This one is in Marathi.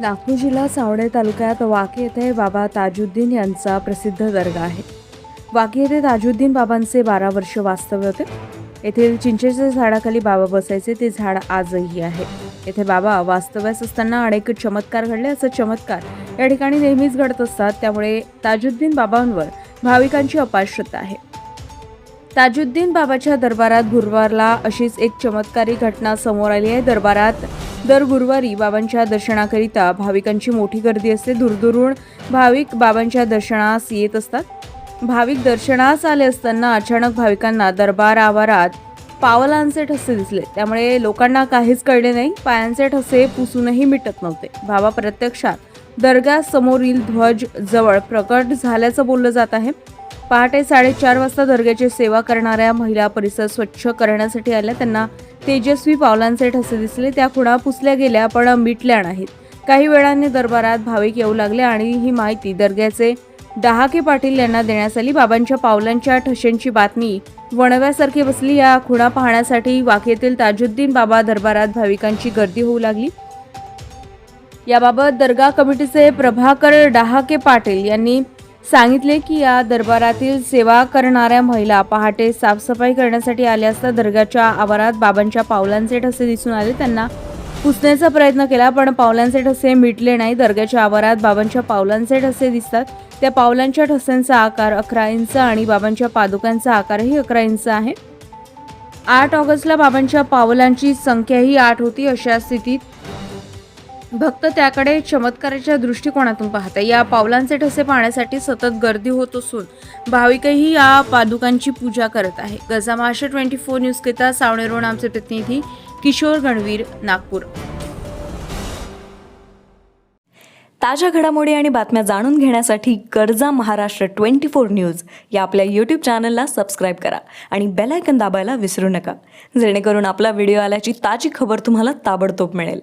नागपूर जिल्हा सावणे तालुक्यात वाकी येथे बाबा ताजुद्दीन यांचा प्रसिद्ध दर्गा आहे. वाकी येथे ताजुद्दीन बाबांचे बारा वर्ष वास्तव्य होते. येथील चिंचेच्या झाडाखाली बाबा बसायचे ते झाड आजही आहे. येथे बाबा वास्तव्यास असताना अनेक चमत्कार घडले. असं चमत्कार या ठिकाणी नेहमीच घडत असतात. त्यामुळे ताजुद्दीन बाबांवर भाविकांची अपार श्रद्धा आहे. ताजुद्दीन बाबाच्या दरबारात गुरुवारला अशीच एक चमत्कारी घटना समोर आली आहे. दरबारात दर गुरुवारी बाबांच्या दर्शनाकरिता भाविकांची मोठी गर्दी असते. दूरदूरून भाविक बाबांच्या दर्शनास येत असतात. भाविक दर्शनास आले असताना अचानक भाविकांना दरबार आवारात पावलांचे ठसे दिसले. त्यामुळे लोकांना काहीच कळले नाही. पायांचे ठसे पुसूनही मिटत नव्हते. बाबा प्रत्यक्षात दर्ग्यासमोरील ध्वज जवळ प्रकट झाल्याचं बोललं जात आहे. पहाटे साडेचार वाजता दर्ग्याची सेवा करणाऱ्या महिला परिसर स्वच्छ करण्यासाठी आल्या. त्यांना तेजस्वी पावलांचे ठसे दिसले. त्या खुणा पुसल्या गेल्या पण मिटल्या नाहीत. काही वेळाने दरबारात भाविक येऊ लागले आणि ही माहिती दर्ग्याचे डहाके पाटील यांना देण्यात आली. बाबांच्या पावलांच्या ठशांची बातमी वणव्यासारखी बसली. या खुणा पाहण्यासाठी वाकेतील ताजुद्दीन बाबा दरबारात भाविकांची गर्दी होऊ लागली. याबाबत दर्गा कमिटीचे प्रभाकर डहाके पाटील यांनी सांगितले की या दरबारातील सेवा करणाऱ्या महिला पहाटे साफसफाई करण्यासाठी आल्या असता दर्गाच्या आवारात बाबांच्या पावलांचे ठसे दिसून आले. त्यांना पुसण्याचा प्रयत्न केला पण पावलांचे ठसे मिटले नाही. दर्ग्याच्या आवारात बाबांच्या पावलांचे ठसे दिसतात. त्या पावलांच्या ठस्यांचा आकार अकरा इंच आणि बाबांच्या पादुकांचा आकारही अकरा इंच आहे. आठ ऑगस्टला बाबांच्या पावलांची संख्याही आठ होती अशा स्थितीत भक्त त्याकडे चमत्काराच्या दृष्टिकोनातून पाहतात या पावलांचे ठसे पाहण्यासाठी सतत गर्दी होत असून भाविकही या पादुकांची पूजा करत आहे. गजा महाराष्ट्र ट्वेंटी फोर न्यूज करिता सावणे रोड आमचे प्रतिनिधी किशोर गणवीर नागपूर. ताज्या घडामोडी आणि बातम्या जाणून घेण्यासाठी गरजा महाराष्ट्र ट्वेंटी फोर न्यूज या आपल्या यूट्यूब चॅनलला सबस्क्राईब करा आणि बेलायकन दाबायला विसरू नका. जेणेकरून आपला व्हिडिओ आल्याची ताजी खबर तुम्हाला ताबडतोब मिळेल.